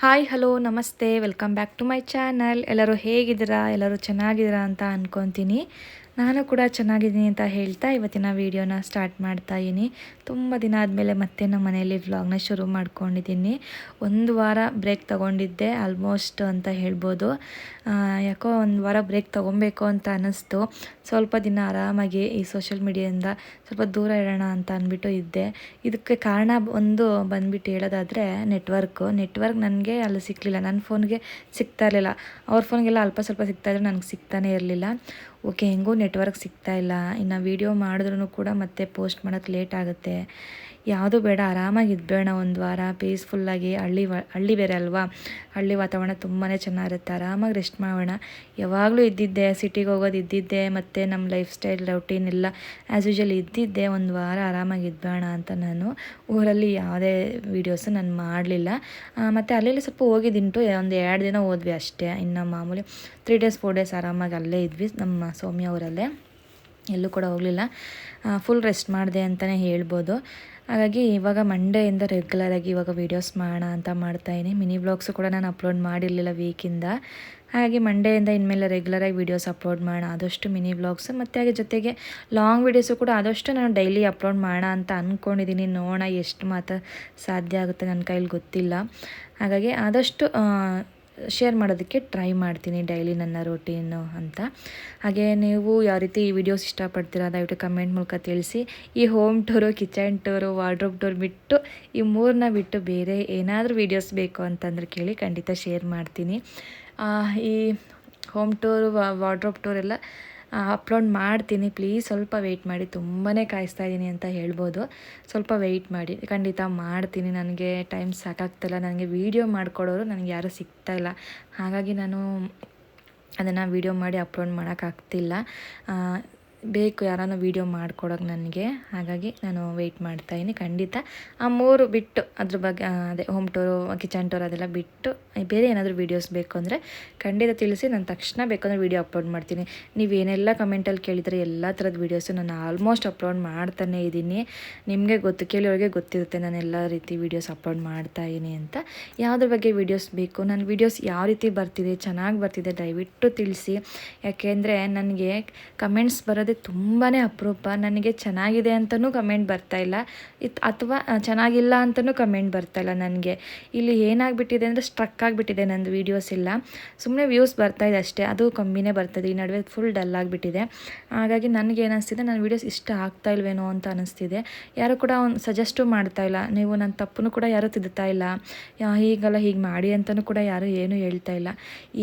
Hi hello ನಮಸ್ತೆ. Welcome back to my channel. ಎಲ್ಲರೂ ಹೇಗಿದ್ದೀರಾ? ಎಲ್ಲರೂ ಚೆನ್ನಾಗಿದ್ದೀರಾ ಅಂತ ಅಂದ್ಕೊತೀನಿ ನಾನು ಕೂಡ ಚೆನ್ನಾಗಿದ್ದೀನಿ ಅಂತ ಹೇಳ್ತಾ ಇವತ್ತಿನ ವೀಡಿಯೋನ ಸ್ಟಾರ್ಟ್ ಮಾಡ್ತಾ ಇದ್ದೀನಿ. ತುಂಬ ದಿನ ಆದಮೇಲೆ ಮತ್ತೆ ನಮ್ಮ ಮನೆಯಲ್ಲಿ ವ್ಲಾಗ್ನ ಶುರು ಮಾಡ್ಕೊಂಡಿದ್ದೀನಿ. ಒಂದು ವಾರ ಬ್ರೇಕ್ ತೊಗೊಂಡಿದ್ದೆ ಆಲ್ಮೋಸ್ಟ್ ಅಂತ ಹೇಳ್ಬೋದು. ಯಾಕೋ ಒಂದು ವಾರ ಬ್ರೇಕ್ ತೊಗೊಬೇಕು ಅಂತ ಅನ್ನಿಸ್ತು. ಸ್ವಲ್ಪ ದಿನ ಆರಾಮಾಗಿ ಈ ಸೋಷಿಯಲ್ ಮೀಡಿಯಾದಿಂದ ಸ್ವಲ್ಪ ದೂರ ಇರೋಣ ಅಂತ ಅಂದ್ಬಿಟ್ಟು ಇದ್ದೆ. ಇದಕ್ಕೆ ಕಾರಣ ಒಂದು ಬಂದ್ಬಿಟ್ಟು ಹೇಳೋದಾದರೆ ನೆಟ್ವರ್ಕು ನೆಟ್ವರ್ಕ್ ನನಗೆ ಅಲ್ಲಿ ಸಿಕ್ಕಲಿಲ್ಲ ನನ್ನ ಫೋನ್ಗೆ ಸಿಗ್ತಾ ಇರಲಿಲ್ಲ. ಅವ್ರ ಫೋನ್ಗೆಲ್ಲ ಅಲ್ಪ ಸ್ವಲ್ಪ ಸಿಗ್ತಾ ಇದ್ರೆ ನನಗೆ ಸಿಗ್ತಾನೆ ಇರಲಿಲ್ಲ. ಓಕೆ, ಹೆಂಗೂ ನೆಟ್ವರ್ಕ್ ಸಿಗ್ತಾ ಇಲ್ಲ. ಇನ್ನು ವೀಡಿಯೋ ಮಾಡಿದ್ರೂ ಕೂಡ ಮತ್ತೆ ಪೋಸ್ಟ್ ಮಾಡೋಕ್ಕೆ ಲೇಟ್ ಆಗುತ್ತೆ. ಯಾವುದು ಬೇಡ, ಆರಾಮಾಗಿ ಇದ್ಬೇಡ ಒಂದು ವಾರ. ಪೀಸ್ಫುಲ್ಲಾಗಿ ಹಳ್ಳಿ ಹಳ್ಳಿ ಬೇರೆ ಅಲ್ವಾ? ಹಳ್ಳಿ ವಾತಾವರಣ ತುಂಬಾ ಚೆನ್ನಾಗಿರುತ್ತೆ. ಆರಾಮಾಗಿ ರೆಸ್ಟ್ ಮಾಡೋಣ. ಯಾವಾಗಲೂ ಇದ್ದಿದ್ದೆ ಸಿಟಿಗೆ ಹೋಗೋದು ಇದ್ದಿದ್ದೆ, ಮತ್ತು ನಮ್ಮ ಲೈಫ್ ಸ್ಟೈಲ್ ರೊಟೀನ್ ಎಲ್ಲ ಆ್ಯಸ್ ಯೂಶಲ್ ಇದ್ದಿದ್ದೆ, ಒಂದು ವಾರ ಆರಾಮಾಗಿ ಇದ್ಬೇಡ ಅಂತ ನಾನು ಊರಲ್ಲಿ ಯಾವುದೇ ವೀಡಿಯೋಸು ನಾನು ಮಾಡಲಿಲ್ಲ. ಮತ್ತು ಅಲ್ಲಿ ಸ್ವಲ್ಪ ಹೋಗಿದ್ದಿಂಟು ಒಂದು ಎರಡು ದಿನ ಹೋದ್ವಿ ಅಷ್ಟೇ. ಇನ್ನು ಮಾಮೂಲಿ ತ್ರೀ ಡೇಸ್ ಫೋರ್ ಡೇಸ್ ಆರಾಮಾಗಿ ಅಲ್ಲೇ ಇದ್ವಿ. ನಮ್ಮ ಸೌಮ್ಯ ಅವರಲ್ಲೇ. ಎಲ್ಲೂ ಕೂಡ ಹೋಗಲಿಲ್ಲ. ಫುಲ್ ರೆಸ್ಟ್ ಮಾಡಿದೆ ಅಂತಲೇ ಹೇಳ್ಬೋದು. ಹಾಗಾಗಿ ಇವಾಗ ಮಂಡೆಯಿಂದ ರೆಗ್ಯುಲರಾಗಿ ಇವಾಗ ವೀಡಿಯೋಸ್ ಮಾಡೋಣ ಅಂತ ಮಾಡ್ತಾಯಿದ್ದೀನಿ ಮಿನಿ ಬ್ಲಾಗ್ಸು ಕೂಡ ನಾನು ಅಪ್ಲೋಡ್ ಮಾಡಿರಲಿಲ್ಲ ವೀಕಿಂದ ಹಾಗಾಗಿ ಮಂಡೆಯಿಂದ ಇನ್ಮೇಲೆ ರೆಗ್ಯುಲರಾಗಿ ವೀಡಿಯೋಸ್ ಅಪ್ಲೋಡ್ ಮಾಡೋಣ. ಆದಷ್ಟು ಮಿನಿ ಬ್ಲಾಗ್ಸ್ ಮತ್ತು ಹಾಗೆ ಜೊತೆಗೆ ಲಾಂಗ್ ವೀಡಿಯೋಸು ಕೂಡ ಆದಷ್ಟು ನಾನು ಡೈಲಿ ಅಪ್ಲೋಡ್ ಮಾಡೋಣ ಅಂತ ಅಂದ್ಕೊಂಡಿದ್ದೀನಿ ನೋಡೋಣ ಎಷ್ಟು ಮಾತ್ರ ಸಾಧ್ಯ ಆಗುತ್ತೆ ನನ್ನ ಕೈಲಿ ಗೊತ್ತಿಲ್ಲ. ಹಾಗಾಗಿ ಆದಷ್ಟು ಶೇರ್ ಮಾಡೋದಕ್ಕೆ ಟ್ರೈ ಮಾಡ್ತೀನಿ ಡೈಲಿ ನನ್ನ ರೊಟೀನು ಅಂತ. ಹಾಗೆ ನೀವು ಯಾವ ರೀತಿ ಈ ವಿಡಿಯೋಸ್ ಇಷ್ಟಪಡ್ತೀರಾ ದಯವಿಟ್ಟು ಕಮೆಂಟ್ ಮೂಲಕ ತಿಳಿಸಿ. ಈ home tour kitchen tour wardrobe tour ಬಿಟ್ಟು ಈ ಮೂರನ್ನ ಬಿಟ್ಟು ಬೇರೆ ಏನಾದರೂ ವೀಡಿಯೋಸ್ ಬೇಕು ಅಂತಂದ್ರೆ ಕೇಳಿ ಖಂಡಿತ ಶೇರ್ ಮಾಡ್ತೀನಿ. ಈ ಹೋಮ್ ಟೂರ್ ವಾರ್ಡ್ರೋಬ್ ಟೂರ್ ಎಲ್ಲ ಅಪ್ಲೋಡ್ ಮಾಡ್ತೀನಿ. ಪ್ಲೀಸ್ ಸ್ವಲ್ಪ ವೆಯ್ಟ್ ಮಾಡಿ. ತುಂಬಾ ಕಾಯಿಸ್ತಾ ಇದ್ದೀನಿ ಅಂತ ಹೇಳ್ಬೋದು. ಸ್ವಲ್ಪ ವೆಯ್ಟ್ ಮಾಡಿ. ಖಂಡಿತ ಮಾಡ್ತೀನಿ. ನನಗೆ ಟೈಮ್ ಸಾಕಾಗ್ತಿಲ್ಲ. ನನಗೆ ವೀಡಿಯೋ ಮಾಡಿಕೊಡೋರು ನನಗೆ ಯಾರೂ ಸಿಗ್ತಾ ಇಲ್ಲ. ಹಾಗಾಗಿ ನಾನು ಅದನ್ನು ವೀಡಿಯೋ ಮಾಡಿ ಅಪ್ಲೋಡ್ ಮಾಡೋಕ್ಕಾಗ್ತಿಲ್ಲ ಬೇಕು ಯಾರನ್ನ ವೀಡಿಯೋ ಮಾಡ್ಕೊಡೋಕೆ ನನಗೆ. ಹಾಗಾಗಿ ನಾನು ವೆಯ್ಟ್ ಮಾಡ್ತಾಯಿದ್ದೀನಿ ಖಂಡಿತ ಆ ಮೂರು ಬಿಟ್ಟು ಅದ್ರ ಬಗ್ಗೆ ಅದೇ ಹೋಮ್ ಟೂರು ಕಿಚನ್ ಟೂರ್ ಅದೆಲ್ಲ ಬಿಟ್ಟು ಬೇರೆ ಏನಾದರೂ ವೀಡಿಯೋಸ್ ಬೇಕು ಅಂದರೆ ಖಂಡಿತ ತಿಳಿಸಿ. ನಾನು ತಕ್ಷಣ ಬೇಕಂದ್ರೆ ವೀಡಿಯೋ ಅಪ್ಲೋಡ್ ಮಾಡ್ತೀನಿ. ನೀವು ಏನೆಲ್ಲ ಕಮೆಂಟಲ್ಲಿ ಕೇಳಿದರೆ ಎಲ್ಲ ಥರದ ವೀಡಿಯೋಸು ನಾನು ಆಲ್ಮೋಸ್ಟ್ ಅಪ್ಲೋಡ್ ಮಾಡ್ತಾನೇ ಇದ್ದೀನಿ. ನಿಮಗೆ ಗೊತ್ತು ಕೇಳೋರಿಗೆ ಗೊತ್ತಿರುತ್ತೆ ನಾನು ಎಲ್ಲ ರೀತಿ ವೀಡಿಯೋಸ್ ಅಪ್ಲೋಡ್ ಮಾಡ್ತಾ ಇದ್ದೀನಿ ಅಂತ. ಯಾವುದ್ರ ಬಗ್ಗೆ ವೀಡಿಯೋಸ್ ಬೇಕು? ನನ್ನ ವೀಡಿಯೋಸ್ ಯಾವ ರೀತಿ ಬರ್ತಿದೆ? ಚೆನ್ನಾಗಿ ಬರ್ತಿದೆ? ದಯವಿಟ್ಟು ತಿಳಿಸಿ. ಯಾಕೆಂದರೆ ನನಗೆ ಕಮೆಂಟ್ಸ್ ಬರೋದೇ ತುಂಬಾ ಅಪರೂಪ. ನನಗೆ ಚೆನ್ನಾಗಿದೆ ಅಂತಲೂ ಕಮೆಂಟ್ ಬರ್ತಾ ಇಲ್ಲ. ಇತ್ ಅಥವಾ ಚೆನ್ನಾಗಿಲ್ಲ ಅಂತಲೂ ಕಮೆಂಟ್ ಬರ್ತಾ ಇಲ್ಲ ನನಗೆ. ಇಲ್ಲಿ ಏನಾಗ್ಬಿಟ್ಟಿದೆ ಅಂದರೆ ಸ್ಟ್ರಕ್ ಆಗಿಬಿಟ್ಟಿದೆ ನಂದು ವೀಡಿಯೋಸ್ ಇಲ್ಲ ಸುಮ್ಮನೆ ವ್ಯೂಸ್ ಬರ್ತಾ ಇದೆ ಅಷ್ಟೇ. ಅದು ಕಮ್ಮಿನೇ ಬರ್ತದೆ. ಈ ನಡುವೆ ಫುಲ್ ಡಲ್ ಆಗಿಬಿಟ್ಟಿದೆ. ಹಾಗಾಗಿ ನನಗೆ ಏನಿಸ್ತಿದೆ, ನನ್ನ ವೀಡಿಯೋಸ್ ಇಷ್ಟ ಆಗ್ತಾ ಇಲ್ವೇನೋ ಅಂತ ಅನಿಸ್ತಿದೆ. ಯಾರು ಕೂಡ ಒಂದು ಸಜೆಸ್ಟು ಮಾಡ್ತಾ ಇಲ್ಲ. ನೀವು ನನ್ನ ತಪ್ಪನ್ನು ಕೂಡ ಯಾರೂ ತಿದ್ದುತ್ತಾ ಇಲ್ಲ. ಹೀಗೆಲ್ಲ ಹೀಗಲ್ಲ, ಹೀಗೆ ಮಾಡಿ ಅಂತಲೂ ಕೂಡ ಯಾರೂ ಏನೂ ಹೇಳ್ತಾ ಇಲ್ಲ.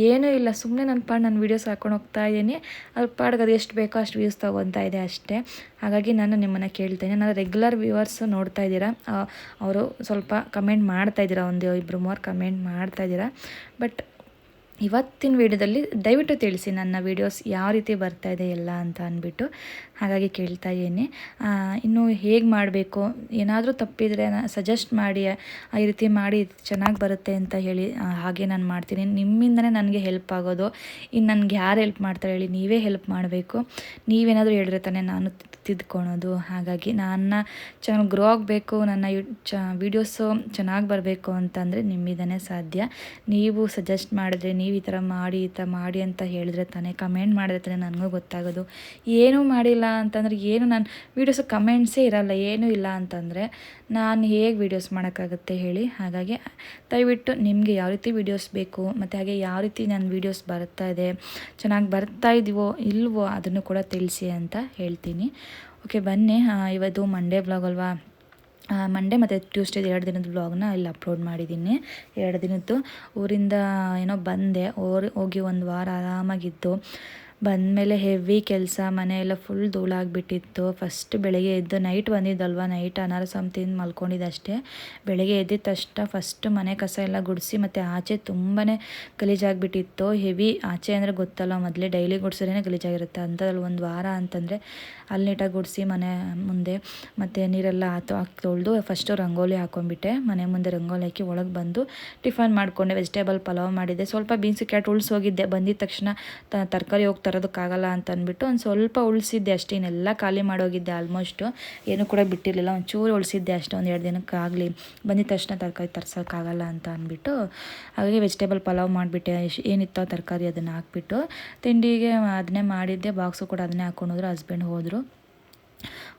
ಏನೂ ಇಲ್ಲ. ಸುಮ್ಮನೆ ನನ್ನ ಪಾಡು ನನ್ನ ವೀಡಿಯೋಸ್ ಹಾಕೊಂಡು ಹೋಗ್ತಾ ಇದ್ದೀನಿ. ಅದ್ರ ಪಾಡ್ಗೆ ಅದು ಎಷ್ಟು ಬೇಕೋ ಅಷ್ಟು ವ್ಯೂಸ್ ತೊಗೊತಾ ಇದೆ ಅಷ್ಟೇ. ಹಾಗಾಗಿ ನಾನು ನಿಮ್ಮನ್ನು ಕೇಳ್ತೇನೆ. ನಾನು ರೆಗ್ಯುಲರ್ ವ್ಯೂವರ್ಸ್ ನೋಡ್ತಾ ಇದ್ದೀರಾ? ಅವರು ಸ್ವಲ್ಪ ಕಮೆಂಟ್ ಮಾಡ್ತಾ ಇದ್ದೀರಾ? ಒಂದು ಇಬ್ಬರು ಮೂರು ಕಮೆಂಟ್ ಮಾಡ್ತಾ ಇದ್ದೀರಾ? ಬಟ್ ಇವತ್ತಿನ ವಿಡಿಯೋದಲ್ಲಿ ದಯವಿಟ್ಟು ತಿಳಿಸಿ ನನ್ನ ವೀಡಿಯೋಸ್ ಯಾವ ರೀತಿ ಬರ್ತಾ ಇದೆ ಎಲ್ಲ ಅಂತ ಅಂದ್ಬಿಟ್ಟು ಹಾಗಾಗಿ ಕೇಳ್ತಾ ಇದ್ದೀನಿ. ಇನ್ನು ಹೇಗೆ ಮಾಡಬೇಕು? ಏನಾದರೂ ತಪ್ಪಿದರೆ ಸಜೆಸ್ಟ್ ಮಾಡಿ ಈ ರೀತಿ ಮಾಡಿ ಚೆನ್ನಾಗಿ ಬರುತ್ತೆ ಅಂತ ಹೇಳಿ ಹಾಗೆ ನಾನು ಮಾಡ್ತೀನಿ. ನಿಮ್ಮಿಂದನೇ ನನಗೆ ಹೆಲ್ಪ್ ಆಗೋದು. ಇನ್ನು ನನಗೆ ಯಾರು ಹೆಲ್ಪ್ ಮಾಡ್ತಾರೆ ಹೇಳಿ ನೀವೇ ಹೆಲ್ಪ್ ಮಾಡಬೇಕು. ನೀವೇನಾದರೂ ಹೇಳಿದ್ರೆ ತಾನೇ ನಾನು ತಿದ್ಕೊಳೋದು. ಹಾಗಾಗಿ ನನ್ನ ಚೆನ್ನಾಗಿ ಗ್ರೋ ಆಗಬೇಕು, ನನ್ನ ಯು ಚ ವೀಡಿಯೋಸು ಚೆನ್ನಾಗಿ ಬರಬೇಕು ಅಂತಂದರೆ ನಿಮ್ಮಿಂದನೇ ಸಾಧ್ಯ. ನೀವು ಸಜೆಸ್ಟ್ ಮಾಡಿದ್ರೆ ನೀವು ಈ ಥರ ಮಾಡಿ, ಈ ಥರ ಮಾಡಿ ಅಂತ ಹೇಳಿದ್ರೆ ತಾನೇ ಕಮೆಂಟ್ ಮಾಡಿದ್ರೆ ತಾನೇ ನನಗೂ ಗೊತ್ತಾಗೋದು. ಏನೂ ಮಾಡಿಲ್ಲ ಅಂತಂದರೆ ಏನು ನಾನು ವೀಡಿಯೋಸ್ ಕಮೆಂಟ್ಸೇ ಇರಲ್ಲ, ಏನೂ ಇಲ್ಲ ಅಂತಂದರೆ ನಾನು ಹೇಗೆ ವೀಡಿಯೋಸ್ ಮಾಡೋಕ್ಕಾಗುತ್ತೆ ಹೇಳಿ. ಹಾಗಾಗಿ ದಯವಿಟ್ಟು ನಿಮಗೆ ಯಾವ ರೀತಿ ವೀಡಿಯೋಸ್ ಬೇಕು, ಮತ್ತು ಹಾಗೆ ಯಾವ ರೀತಿ ನನ್ನ ವೀಡಿಯೋಸ್ ಬರ್ತಾ ಇದೆ, ಚೆನ್ನಾಗಿ ಬರ್ತಾ ಇದೀವೋ, ಇಲ್ವೋ ಅದನ್ನು ಕೂಡ ತಿಳಿಸಿ ಅಂತ ಹೇಳ್ತೀನಿ. ಓಕೆ ಬನ್ನಿ. ಇವತ್ತು ಮಂಡೇ ಬ್ಲಾಗ್ ಅಲ್ವಾ? ಮಂಡೇ ಮತ್ತು ಟ್ಯೂಸ್ಡೇ ಎರಡು ದಿನದ ಬ್ಲಾಗ್ನ ಇಲ್ಲಿ ಅಪ್ಲೋಡ್ ಮಾಡಿದ್ದೀನಿ. ಎರಡು ದಿನದ್ದು. ಊರಿಂದ ಏನೋ ಬಂದೆ. ಊರು ಹೋಗಿ ಒಂದು ವಾರ ಆರಾಮಾಗಿದ್ದು. ಬಂದಮೇಲೆ ಹೆವಿ ಕೆಲಸ, ಮನೆ ಎಲ್ಲ ಫುಲ್ ಧೂಳಾಗಿಬಿಟ್ಟಿತ್ತು. ಫಸ್ಟ್ ಬೆಳಗ್ಗೆ ಎದ್ದು ನೈಟ್ ಬಂದಿದ್ದಲ್ವ? ನೈಟ್ ಅನಾರ ತಿಂದು ಮಲ್ಕೊಂಡಿದ್ದಷ್ಟೇ ಬೆಳಗ್ಗೆ ಎದ್ದಿದ ತಕ್ಷಣ ಫಸ್ಟ್ ಮನೆ ಕಸ ಎಲ್ಲ ಗುಡಿಸಿ ಮತ್ತು ಆಚೆ ತುಂಬಾ ಗಲೀಜಾಗಿಬಿಟ್ಟಿತ್ತು. ಹೆವಿ ಆಚೆ ಅಂದರೆ ಗೊತ್ತಲ್ಲ, ಮೊದಲೇ ಡೈಲಿ ಗುಡ್ಸಿದ್ರೆ ಗಲೀಜಾಗಿರುತ್ತೆ. ಅಂಥದ್ರಲ್ಲಿ ಒಂದು ವಾರ ಅಂತಂದರೆ ಅಲ್ಲಿ ನೀಟಾಗಿ ಗುಡಿಸಿ ಮನೆ ಮುಂದೆ ಮತ್ತು ನೀರೆಲ್ಲ ಆತು ಹಾಕಿ ತೊಳೆದು ಫಸ್ಟು ರಂಗೋಲಿ ಹಾಕೊಂಡ್ಬಿಟ್ಟೆ. ಮನೆ ಮುಂದೆ ರಂಗೋಲಿ ಹಾಕಿ ಒಳಗೆ ಬಂದು ಟಿಫನ್ ಮಾಡಿಕೊಂಡೆ. ವೆಜಿಟೇಬಲ್ ಪಲಾವ್ ಮಾಡಿದ್ದೆ ಸ್ವಲ್ಪ ಬೀನ್ಸ್ ಕ್ಯಾಟ್ ಉಳ್ಸೋಗಿದ್ದೆ. ಬಂದಿದ ತಕ್ಷಣ ತರಕಾರಿ ಹೋಗಿ ತರೋದಕ್ಕಾಗಲ್ಲ ಅಂತ ಅಂದ್ಬಿಟ್ಟು ಒಂದು ಸ್ವಲ್ಪ ಉಳಿಸಿದ್ದೆ ಇನ್ನೆಲ್ಲ ಖಾಲಿ ಮಾಡೋಗಿದ್ದೆ ಆಲ್ಮೋಸ್ಟು ಏನೂ ಕೂಡ ಬಿಟ್ಟಿರಲಿಲ್ಲ. ಒಂಚೂರು ಉಳಿಸಿದ್ದೆ ಅಷ್ಟೇ. ಒಂದು ಎರಡು ದಿನಕ್ಕಾಗಲಿ ಬಂದಿದ ತಕ್ಷಣ ತರಕಾರಿ ತರ್ಸೋಕ್ಕಾಗಲ್ಲ ಅಂತ ಅಂದ್ಬಿಟ್ಟು ಹಾಗಾಗಿ ವೆಜಿಟೇಬಲ್ ಪಲಾವ್ ಮಾಡಿಬಿಟ್ಟೆ. ಏನಿತ್ತೋ ತರಕಾರಿ ಅದನ್ನು ಹಾಕ್ಬಿಟ್ಟು ತಿಂಡಿಗೆ ಅದನ್ನೇ ಮಾಡಿದ್ದೆ. ಬಾಕ್ಸು ಕೂಡ ಅದನ್ನೇ ಹಾಕ್ಕೊಂಡೋದ್ರು ಹಸ್ಬೆಂಡ್ ಹೋದರು.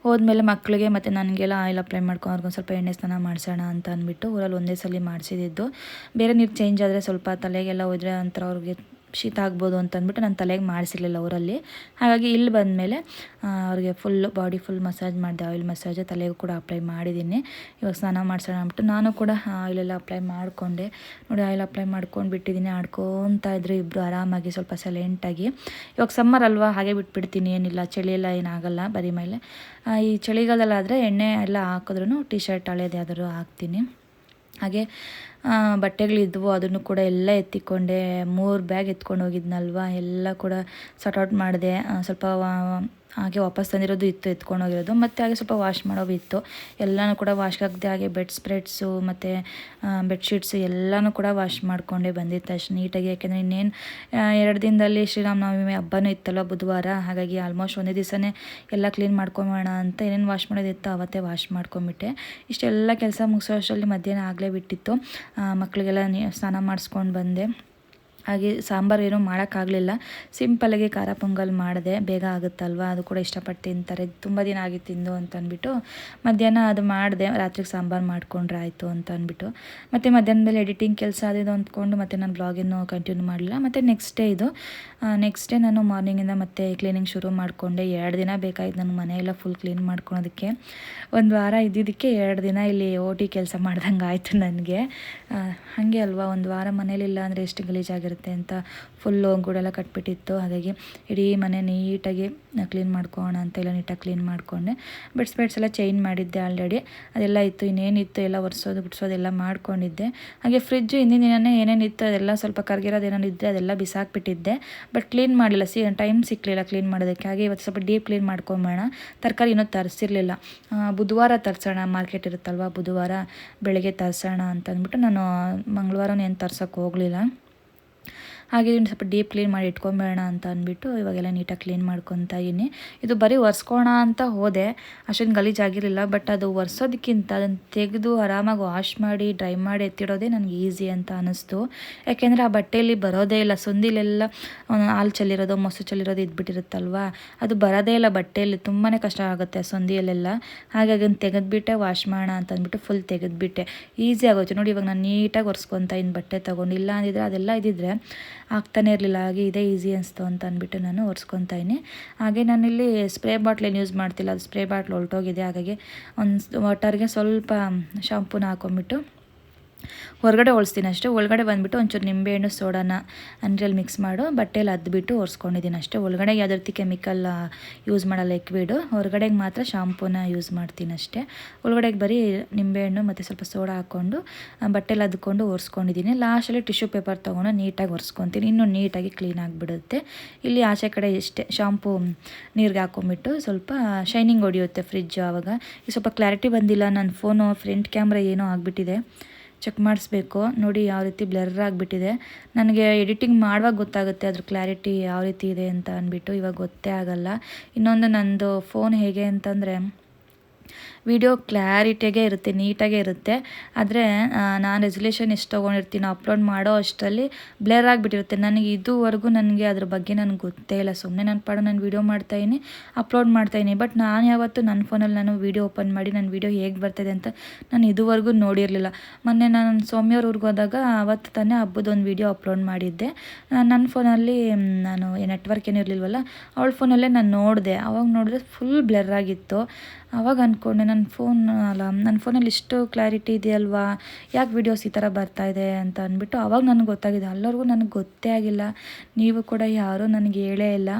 ಹೋದ್ಮೇಲೆ ಮಕ್ಕಳಿಗೆ ಮತ್ತು ನನಗೆಲ್ಲ ಆಯಿಲ್ ಅಪ್ಲೈ ಮಾಡ್ಕೊಂಡು ಅವ್ರಿಗೊಂದು ಸ್ವಲ್ಪ ಎಣ್ಣೆ ಸ್ನಾನ ಮಾಡಿಸೋಣ ಅಂತ ಅಂದ್ಬಿಟ್ಟು ಊರಲ್ಲಿ ಒಂದೇ ಸಲ ಮಾಡಿಸಿದ್ದು. ಬೇರೆ ನೀರು ಚೇಂಜ್ ಆದರೆ ಸ್ವಲ್ಪ ತಲೆಗೆಲ್ಲ ಹೋದ್ರೆ ಒಂಥರ ಅವ್ರಿಗೆ ಶೀತ ಆಗ್ಬೋದು ಅಂತಂದ್ಬಿಟ್ಟು ನಾನು ತಲೆಗೆ ಮಾಡಿಸಿರ್ಲಿಲ್ಲ ಅವರಲ್ಲಿ ಹಾಗಾಗಿ ಇಲ್ಲಿ ಬಂದಮೇಲೆ ಅವ್ರಿಗೆ ಫುಲ್ ಬಾಡಿ ಫುಲ್ ಮಸಾಜ್ ಮಾಡಿದೆ. ಆಯಿಲ್ ಮಸಾಜ್ ತಲೆಗೂ ಕೂಡ ಅಪ್ಲೈ ಮಾಡಿದ್ದೀನಿ. ಇವಾಗ ಸ್ನಾನ ಮಾಡಿಸೋಣ ಅಂದ್ಬಿಟ್ಟು ನಾನು ಕೂಡ ಆಯಿಲೆಲ್ಲ ಅಪ್ಲೈ ಮಾಡಿಕೊಂಡೆ. ನೋಡಿ ಆಯಿಲ್ ಅಪ್ಲೈ ಮಾಡ್ಕೊಂಡು ಬಿಟ್ಟಿದ್ದೀನಿ. ಆಡ್ಕೊತಾ ಇದ್ರು ಇಬ್ಬರು ಆರಾಮಾಗಿ, ಸ್ವಲ್ಪ ಸೈಲೆಂಟಾಗಿ ಇವಾಗ ಸಮ್ಮರ್ ಅಲ್ವಾ? ಹಾಗೆ ಬಿಟ್ಬಿಡ್ತೀನಿ. ಏನಿಲ್ಲ, ಚಳಿ ಎಲ್ಲ ಏನಾಗಲ್ಲ ಬರೀ ಮೇಲೆ. ಈ ಚಳಿಗಾಲದಲ್ಲಾದರೆ ಎಣ್ಣೆ ಎಲ್ಲ ಹಾಕಿದ್ರೂ ಟಿ ಶರ್ಟ್ ಹಳೇದು ಯಾವ್ದಾದ್ರು ಹಾಕ್ತೀನಿ. ಹಾಗೆ ಬಟ್ಟೆಗಳಿದ್ವು ಅದನ್ನು ಕೂಡ ಎಲ್ಲ ಎತ್ತಿಕೊಂಡೆ, ಮೂರು ಬ್ಯಾಗ್ ಎತ್ಕೊಂಡು ಹೋಗಿದ್ನಲ್ವ ಎಲ್ಲ ಕೂಡ ಸಾರ್ಟ್ ಔಟ್ ಮಾಡಿದೆ. ಸ್ವಲ್ಪ ಹಾಗೆ ವಾಪಸ್ ತಂದಿರೋದು ಇತ್ತು, ಎತ್ಕೊಂಡು ಹೋಗಿರೋದು. ಮತ್ತು ಹಾಗೆ ಸ್ವಲ್ಪ ವಾಶ್ ಮಾಡೋದು ಇತ್ತು. ಎಲ್ಲನೂ ಕೂಡ ವಾಶ್ ಆಗದೆ ಹಾಗೆ ಬೆಡ್ ಸ್ಪ್ರೆಡ್ಸು ಮತ್ತು ಬೆಡ್ಶೀಟ್ಸು ಎಲ್ಲನೂ ಕೂಡ ವಾಶ್ ಮಾಡಿಕೊಂಡೆ ಬಂದಿತ್ತು ಅಷ್ಟು ನೀಟಾಗಿ. ಯಾಕೆಂದರೆ ಇನ್ನೇನು ಎರಡು ದಿನದಲ್ಲಿ ಶ್ರೀರಾಮನವಮಿ ಹಬ್ಬನೂ ಇತ್ತಲ್ಲ ಬುಧವಾರ? ಹಾಗಾಗಿ ಆಲ್ಮೋಸ್ಟ್ ಒಂದೇ ದಿವಸನೇ ಎಲ್ಲ ಕ್ಲೀನ್ ಮಾಡ್ಕೊಂಬೋಣ ಅಂತ ಏನೇನು ವಾಶ್ ಮಾಡೋದಿತ್ತು ಅವತ್ತೇ ವಾಶ್ ಮಾಡ್ಕೊಂಬಿಟ್ಟೆ ಇಷ್ಟೆಲ್ಲ ಕೆಲಸ ಮುಗಿಸೋ ಅಷ್ಟರಲ್ಲಿ ಮಧ್ಯಾಹ್ನ ಆಗಲೇ ಬಿಟ್ಟಿತ್ತು. ಮಕ್ಕಳಿಗೆಲ್ಲ ಸ್ನಾನ ಮಾಡಿಸ್ಕೊಂಡು ಬಂದೆ. ಹಾಗೆ ಸಾಂಬಾರು ಏನೂ ಮಾಡೋಕ್ಕಾಗಲಿಲ್ಲ. ಸಿಂಪಲಾಗಿ ಖಾರ ಪೊಂಗಲ್ ಮಾಡಿದೆ. ಬೇಗ ಆಗುತ್ತಲ್ವ? ಅದು ಕೂಡ ಇಷ್ಟಪಟ್ಟು ತಿಂತಾರೆ. ತುಂಬ ದಿನ ಆಗಿ ತಿಂದು ಅಂತ ಅಂದ್ಬಿಟ್ಟು ಮಧ್ಯಾಹ್ನ ಅದು ಮಾಡಿದೆ. ರಾತ್ರಿಗೆ ಸಾಂಬಾರು ಮಾಡಿಕೊಂಡ್ರೆ ಆಯಿತು ಅಂತ ಅಂದ್ಬಿಟ್ಟು. ಮತ್ತು ಮಧ್ಯಾಹ್ನ ಮೇಲೆ ಎಡಿಟಿಂಗ್ ಕೆಲಸ ಅದಿದು ಅಂದ್ಕೊಂಡು ಮತ್ತು ನಾನು ಬ್ಲಾಗಿನ್ನು ಕಂಟಿನ್ಯೂ ಮಾಡಲಿಲ್ಲ. ಮತ್ತು ನೆಕ್ಸ್ಟ್ ಡೇ ಇದು. ನೆಕ್ಸ್ಟ್ ಡೇ ನಾನು ಮಾರ್ನಿಂಗಿಂದ ಮತ್ತೆ ಕ್ಲೀನಿಂಗ್ ಶುರು ಮಾಡಿಕೊಂಡೆ. ಎರಡು ದಿನ ಬೇಕಾಯಿತು ನನ್ನ ಮನೆಯೆಲ್ಲ ಫುಲ್ ಕ್ಲೀನ್ ಮಾಡ್ಕೊಳೋದಕ್ಕೆ. ಒಂದು ವಾರ ಇದ್ದಿದ್ದಕ್ಕೆ ಎರಡು ದಿನ ಇಲ್ಲಿ ಓಟಿ ಕೆಲಸ ಮಾಡ್ದಂಗೆ ಆಯಿತು ನನಗೆ ಹಾಗೆ ಅಲ್ವಾ? ಒಂದು ವಾರ ಮನೇಲಿಲ್ಲ ಅಂದರೆ ಎಷ್ಟು ಗಲೀಜಾಗಿರುತ್ತೆ? ಬರುತ್ತೆ ಅಂತ ಫುಲ್ಲು ಗೂಡೆಲ್ಲ ಕಟ್ಬಿಟ್ಟಿತ್ತು. ಹಾಗಾಗಿ ಇಡೀ ಮನೆ ನೀಟಾಗಿ ಕ್ಲೀನ್ ಮಾಡ್ಕೋಣ ಅಂತ ಎಲ್ಲ ನೀಟಾಗಿ ಕ್ಲೀನ್ ಮಾಡಿಕೊಂಡೆ. ಬೆಡ್ಸ್ ಬೆಡ್ಸ್ ಎಲ್ಲ ಚೇಂಜ್ ಮಾಡಿದ್ದೆ ಆಲ್ರೆಡಿ ಅದೆಲ್ಲ ಇತ್ತು, ಇನ್ನೇನಿತ್ತು ಎಲ್ಲ ಒರೆಸೋದು ಬಿಡಿಸೋದೆಲ್ಲ ಮಾಡ್ಕೊಂಡಿದ್ದೆ. ಹಾಗೆ ಫ್ರಿಜ್ಜು ಹಿಂದಿನ ದಿನವೇ ಏನೇನಿತ್ತು ಅದೆಲ್ಲ ಸ್ವಲ್ಪ ಕರ್ಗಿರೋದು ಏನೇನಿದ್ದೆ ಅದೆಲ್ಲ ಬಿಸಾಕ್ಬಿಟ್ಟಿದ್ದೆ. ಬಟ್ ಕ್ಲೀನ್ ಮಾಡಲಿಲ್ಲ ಸಿ ಟೈಮ್ ಸಿಕ್ಕಲಿಲ್ಲ ಕ್ಲೀನ್ ಮಾಡೋದಕ್ಕೆ. ಹಾಗೆ ಇವತ್ತು ಸ್ವಲ್ಪ ಡೀಪ್ ಕ್ಲೀನ್ ಮಾಡ್ಕೊಂಬೋಣ ತರಕಾರಿ ಇನ್ನೂ ತರಿಸಿರಲಿಲ್ಲ. ಬುಧವಾರ ತರಿಸೋಣ ಮಾರ್ಕೆಟ್ ಇರುತ್ತಲ್ವ, ಬುಧವಾರ ಬೆಳಗ್ಗೆ ತರಿಸೋಣ ಅಂತ ಅಂದ್ಬಿಟ್ಟು ನಾನು ಮಂಗಳವಾರನೇ ಏನು ತರ್ಸೋಕ್ಕೆ ಹೋಗಲಿಲ್ಲ. ಹಾಗೆ ಸ್ವಲ್ಪ ಡೀಪ್ ಕ್ಲೀನ್ ಮಾಡಿ ಇಟ್ಕೊಂಬೇಡ ಅಂತ ಅಂದ್ಬಿಟ್ಟು ಇವಾಗೆಲ್ಲ ನೀಟಾಗಿ ಕ್ಲೀನ್ ಮಾಡ್ಕೊತಾ ಇದ್ದೀನಿ. ಇದು ಬರೀ ಒರೆಸ್ಕೋಣ ಅಂತ ಹೋದೆ. ಅಷ್ಟೊಂದು ಗಲೀಜಾಗಿರಲಿಲ್ಲ ಬಟ್ ಅದು ಒರೆಸೋದಕ್ಕಿಂತ ಅದನ್ನು ತೆಗೆದು ಆರಾಮಾಗಿ ವಾಶ್ ಮಾಡಿ ಡ್ರೈ ಮಾಡಿ ಎತ್ತಿಡೋದೇ ನನಗೆ ಈಸಿ ಅಂತ ಅನ್ನಿಸ್ತು ಯಾಕೆಂದರೆ ಆ ಬಟ್ಟೆಯಲ್ಲಿ ಬರೋದೇ ಇಲ್ಲ. ಸಂದಿಲೆಲ್ಲ ಹಾಲು ಚೆಲ್ಲಿರೋದು, ಮೊಸರು ಚೆಲ್ಲಿರೋದು ಇದ್ಬಿಟ್ಟಿರುತ್ತಲ್ವ? ಅದು ಬರೋದೇ ಇಲ್ಲ ಬಟ್ಟೆಯಲ್ಲಿ. ತುಂಬಾ ಕಷ್ಟ ಆಗುತ್ತೆ ಸೊಂದಿಯಲ್ಲೆಲ್ಲ. ಹಾಗಾಗಿ ಅದನ್ನು ತೆಗೆದುಬಿಟ್ಟೆ ವಾಶ್ ಮಾಡೋಣ ಅಂತ ಅಂದ್ಬಿಟ್ಟು ಫುಲ್ ತೆಗೆದುಬಿಟ್ಟೆ. ಈಸಿ ಆಗೋಯ್ತು. ನೋಡಿ ಇವಾಗ ನಾನು ನೀಟಾಗಿ ಒರೆಸ್ಕೊತಾ ಇನ್ನು ಬಟ್ಟೆ ತೊಗೊಂಡು. ಇಲ್ಲ ಅಂದಿದ್ರೆ ಅದೆಲ್ಲ ಇದ್ದಿದ್ರೆ ಆಗ್ತಾನೆ ಇರಲಿಲ್ಲ, ಹಾಗೆ ಇದೇ ಈಸಿ ಅನಿಸ್ತು ಅಂತ ಅಂದ್ಬಿಟ್ಟು ನಾನು ಒರೆಸ್ಕೊತಾ ಹಾಗೆ ನಾನಿಲ್ಲಿ ಸ್ಪ್ರೇ ಬಾಟ್ಲೇನು ಯೂಸ್ ಮಾಡ್ತಿಲ್ಲ, ಅದು ಸ್ಪ್ರೇ ಬಾಟ್ಲ್ ಹೊಲ್ಟೋಗಿದೆ, ಹಾಗಾಗಿ ಒಂದು ವಾಟರ್ಗೆ ಸ್ವಲ್ಪ ಶಾಂಪೂನ ಹಾಕೊಂಬಿಟ್ಟು ಹೊರಗಡೆ ಹೊಲಿಸ್ತೀನಿ ಅಷ್ಟೇ. ಒಳಗಡೆ ಬಂದುಬಿಟ್ಟು ಒಂಚೂರು ನಿಂಬೆಹಣ್ಣು, ಸೋಡಾನ ಅಂದ್ರಲ್ಲಿ ಮಿಕ್ಸ್ ಮಾಡು. ಬಟ್ಟೆಯಲ್ಲಿ ಅದ್ಬಿಟ್ಟು ಒರೆಸ್ಕೊಂಡಿದ್ದೀನಿ ಅಷ್ಟೇ. ಒಳಗಡೆ ಯಾವುದೇ ರೀತಿ ಕೆಮಿಕಲ್ ಯೂಸ್ ಮಾಡಲ್ಲ ಲಿಕ್ವಿಡು ಹೊರಗಡೆಗೆ ಮಾತ್ರ ಶಾಂಪೂನ ಯೂಸ್ ಮಾಡ್ತೀನಿ ಅಷ್ಟೇ. ಒಳಗಡೆಗೆ ಬರೀ ನಿಂಬೆಹಣ್ಣು ಮತ್ತು ಸ್ವಲ್ಪ ಸೋಡಾ ಹಾಕ್ಕೊಂಡು ಬಟ್ಟೆಲಿ ಅದ್ಕೊಂಡು ಒರೆಸ್ಕೊಂಡಿದ್ದೀನಿ ಲಾಸ್ಟಲ್ಲಿ ಟಿಶ್ಯೂ ಪೇಪರ್ ತೊಗೊಂಡು ನೀಟಾಗಿ ಒರೆಸ್ಕೊತೀನಿ. ಇನ್ನೂ ನೀಟಾಗಿ ಕ್ಲೀನ್ ಆಗಿಬಿಡುತ್ತೆ. ಇಲ್ಲಿ ಆಚೆ ಕಡೆ ಇಷ್ಟೇ ಶಾಂಪೂ ನೀರಿಗೆ ಹಾಕೊಂಬಿಟ್ಟು ಸ್ವಲ್ಪ ಶೈನಿಂಗ್ ಹೊಡೆಯುತ್ತೆ ಫ್ರಿಜ್ಜು ಆವಾಗ ಸ್ವಲ್ಪ ಕ್ಲಾರಿಟಿ ಬಂದಿಲ್ಲ. ನನ್ನ ಫೋನು ಫ್ರಂಟ್ ಕ್ಯಾಮ್ರಾ ಏನೋ ಆಗಿಬಿಟ್ಟಿದೆ. ಚೆಕ್ ಮಾಡಿಸ್ಬೇಕು. ನೋಡಿ ಯಾವ ರೀತಿ ಬ್ಲರ್ ಆಗಿಬಿಟ್ಟಿದೆ. ನನಗೆ ಎಡಿಟಿಂಗ್ ಮಾಡುವಾಗ ಗೊತ್ತಾಗುತ್ತೆ ಅದ್ರ ಕ್ಲಾರಿಟಿ ಯಾವ ರೀತಿ ಇದೆ ಅಂತ ಅಂದ್ಬಿಟ್ಟು ಇವಾಗ ಗೊತ್ತೇ ಆಗಲ್ಲ. ಇನ್ನೊಂದು ನನ್ನದು ಫೋನ್ ಹೇಗೆ ಅಂತಂದರೆ ವಿಡಿಯೋ ಕ್ಲಾರಿಟಿಯಾಗೇ ಇರುತ್ತೆ, ನೀಟಾಗೇ ಇರುತ್ತೆ. ಆದರೆ ನಾನು ರೆಸಲ್ಯೂಷನ್ ಎಷ್ಟು ತೊಗೊಂಡಿರ್ತೀನಿ ಅಪ್ಲೋಡ್ ಮಾಡೋ ಅಷ್ಟರಲ್ಲಿ ಬ್ಲರ್ ಆಗಿಬಿಟ್ಟಿರುತ್ತೆ. ನನಗೆ ಇದುವರೆಗೂ ನನಗೆ ಅದ್ರ ಬಗ್ಗೆ ನನಗೆ ಗೊತ್ತೇ ಇಲ್ಲ. ಸುಮ್ಮನೆ ನನ್ನ ಪಾಡು ನಾನು ವೀಡಿಯೋ ಮಾಡ್ತಾಯಿನಿ ಅಪ್ಲೋಡ್ ಮಾಡ್ತಾಯಿನಿ ಬಟ್ ನಾನು ಯಾವತ್ತೂ ನನ್ನ ಫೋನಲ್ಲಿ ನಾನು ವೀಡಿಯೋ ಓಪನ್ ಮಾಡಿ ನನ್ನ ವೀಡಿಯೋ ಹೇಗೆ ಬರ್ತಾಯಿದೆ ಅಂತ ನಾನು ಇದುವರೆಗೂ ನೋಡಿರಲಿಲ್ಲ. ಮೊನ್ನೆ ನಾನು ಸೌಮ್ಯವ್ರ ಊರಿಗೆ ಹೋದಾಗ ಅವತ್ತು ತಾನೇ ಹಬ್ಬದೊಂದು ವೀಡಿಯೋ ಅಪ್ಲೋಡ್ ಮಾಡಿದ್ದೆ. ನನ್ನ ಫೋನಲ್ಲಿ ನಾನು ನೆಟ್ವರ್ಕ್ ಏನಿರಲಿಲ್ವಲ್ಲ ಅವಳ ಫೋನಲ್ಲೇ ನಾನು ನೋಡಿದೆ. ಅವಾಗ ನೋಡಿದ್ರೆ ಫುಲ್ ಬ್ಲರ್ ಆಗಿತ್ತು. ಅವಾಗ ಅಂದ್ಕೊಂಡೆ ನನ್ನ ಫೋನ್, ಅಲ್ಲ ನನ್ನ ಫೋನಲ್ಲಿ ಇಷ್ಟು ಕ್ಲಾರಿಟಿ ಇದೆಯಲ್ವಾ? ಯಾಕೆ ವೀಡಿಯೋಸ್ ಈ ಥರ ಬರ್ತಾಯಿದೆ ಅಂತ ಅಂದ್ಬಿಟ್ಟು ಅವಾಗ ನನಗೆ ಗೊತ್ತಾಗಿದೆ. ಅಲ್ಲವರೆಗೂ ನನಗೆ ಗೊತ್ತೇ ಆಗಿಲ್ಲ. ನೀವು ಕೂಡ ಯಾರೂ ನನಗೆ ಹೇಳೇ ಇಲ್ಲ.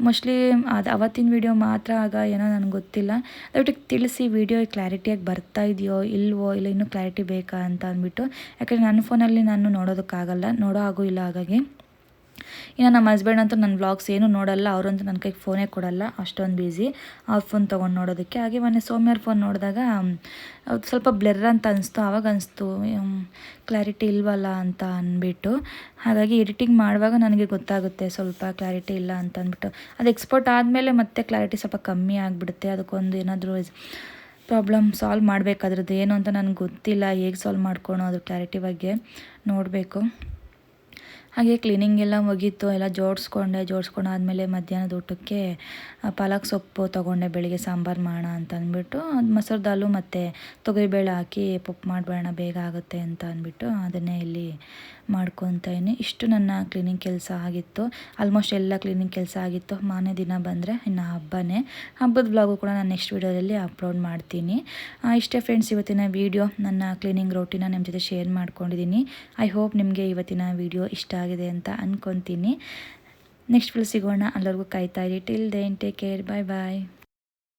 ಮೋಸ್ಟ್ಲಿ ಅದು ಅವತ್ತಿನ ವೀಡಿಯೋ ಮಾತ್ರ ಆಗ ಏನೋ ನನಗೆ ಗೊತ್ತಿಲ್ಲ. ದಯವಿಟ್ಟು ತಿಳಿಸಿ ವೀಡಿಯೋ ಕ್ಲಾರಿಟಿಯಾಗಿ ಬರ್ತಾ ಇದೆಯೋ, ಇಲ್ವೋ, ಇಲ್ಲ ಇನ್ನೂ ಕ್ಲಾರಿಟಿ ಬೇಕಾ ಅಂತ ಅಂದ್ಬಿಟ್ಟು. ಯಾಕಂದರೆ ನನ್ನ ಫೋನಲ್ಲಿ ನಾನು ನೋಡೋದಕ್ಕಾಗಲ್ಲ. ನೋಡೋ ಹಾಗೂ ಇಲ್ಲ ಹಾಗಾಗಿ. ಇನ್ನು ನಮ್ಮ ಹಸ್ಬೆಂಡ್ ಅಂತೂ ನನ್ನ ವ್ಲಾಗ್ಸ್ ಏನೂ ನೋಡಲ್ಲ, ಅವರಂತೂ ನನ್ನ ಕೈಗೆ ಫೋನೇ ಕೊಡಲ್ಲ, ಅಷ್ಟೊಂದು ಬ್ಯುಸಿ ಅವ್ರ ಫೋನ್ ತೊಗೊಂಡು ನೋಡೋದಕ್ಕೆ. ಹಾಗೆ ಮೊನ್ನೆ ಸೋಮ್ಯಾರ್ ಫೋನ್ ನೋಡಿದಾಗ ಸ್ವಲ್ಪ ಬ್ಲರ್ ಅಂತ ಅನಿಸ್ತು, ಆವಾಗ ಅನಿಸ್ತು ಕ್ಲಾರಿಟಿ ಇಲ್ವಲ್ಲ ಅಂತ ಅಂದ್ಬಿಟ್ಟು ಹಾಗಾಗಿ ಎಡಿಟಿಂಗ್ ಮಾಡುವಾಗ ನನಗೆ ಗೊತ್ತಾಗುತ್ತೆ ಸ್ವಲ್ಪ ಕ್ಲಾರಿಟಿ ಇಲ್ಲ ಅಂತ ಅಂದ್ಬಿಟ್ಟು ಅದು ಎಕ್ಸ್ಪೋರ್ಟ್ ಆದಮೇಲೆ ಮತ್ತೆ ಕ್ಲಾರಿಟಿ ಸ್ವಲ್ಪ ಕಮ್ಮಿ ಆಗಿಬಿಡುತ್ತೆ. ಅದಕ್ಕೊಂದು ಏನಾದರೂ ಪ್ರಾಬ್ಲಮ್ ಸಾಲ್ವ್ ಮಾಡಬೇಕಾದ್ರದ್ದು ಏನು ಅಂತ ನನಗೆ ಗೊತ್ತಿಲ್ಲ, ಹೇಗೆ ಸಾಲ್ವ್ ಮಾಡ್ಕೊಳೋ ಅದ್ರ ಕ್ಲಾರಿಟಿ ಬಗ್ಗೆ. ನೋಡಬೇಕು. ಹಾಗೆ ಕ್ಲೀನಿಂಗ್ ಎಲ್ಲ ಮುಗೀತು, ಎಲ್ಲ ಜೋಡಿಸ್ಕೊಂಡೆ ಆದಮೇಲೆ ಮಧ್ಯಾಹ್ನದ ಊಟಕ್ಕೆ ಪಾಲಕ್ ಸೊಪ್ಪು ತೊಗೊಂಡೆ, ಬೆಳಿಗ್ಗೆ ಸಾಂಬಾರು ಮಾಡೋಣ ಅಂತ ಅಂದ್ಬಿಟ್ಟು, ಅದು ಮೊಸರು ದಾಲು ಮತ್ತು ತೊಗರಿಬೇಳೆ ಹಾಕಿ ಪಪ್ಪು ಮಾಡಬೇಡ ಬೇಗ ಆಗುತ್ತೆ ಅಂತ ಅಂದ್ಬಿಟ್ಟು ಅದನ್ನೇ ಇಲ್ಲಿ ಮಾಡ್ಕೊತಾಯಿನಿ ಇಷ್ಟು ನನ್ನ ಕ್ಲೀನಿಂಗ್ ಕೆಲಸ ಆಗಿತ್ತು. ಆಲ್ಮೋಸ್ಟ್ ಎಲ್ಲ ಕ್ಲೀನಿಂಗ್ ಕೆಲಸ ಆಗಿತ್ತು. ಮಾನೇ ದಿನ ಬಂದರೆ ಇನ್ನು ಹಬ್ಬನೇ. ಹಬ್ಬದ ಬ್ಲಾಗು ಕೂಡ ನಾನು ನೆಕ್ಸ್ಟ್ ವೀಡಿಯೋದಲ್ಲಿ ಅಪ್ಲೋಡ್ ಮಾಡ್ತೀನಿ. ಇಷ್ಟೇ ಫ್ರೆಂಡ್ಸ್ ಇವತ್ತಿನ ವೀಡಿಯೋ ನನ್ನ ಕ್ಲೀನಿಂಗ್ ರೋಟಿನ ನಿಮ್ಮ ಜೊತೆ ಶೇರ್ ಮಾಡ್ಕೊಂಡಿದ್ದೀನಿ. ಐ ಹೋಪ್ ನಿಮಗೆ ಇವತ್ತಿನ ವೀಡಿಯೋ ಇಷ್ಟ ಆಗಿದೆ ಅಂತ ಅಂದ್ಕೊತೀನಿ ನೆಕ್ಸ್ಟ್ ಫುಲ್ ಸಿಗೋಣ ಎಲ್ಲರಿಗೂ ಕಾಯ್ತಾ ಇರಿ. Till then take care bye bye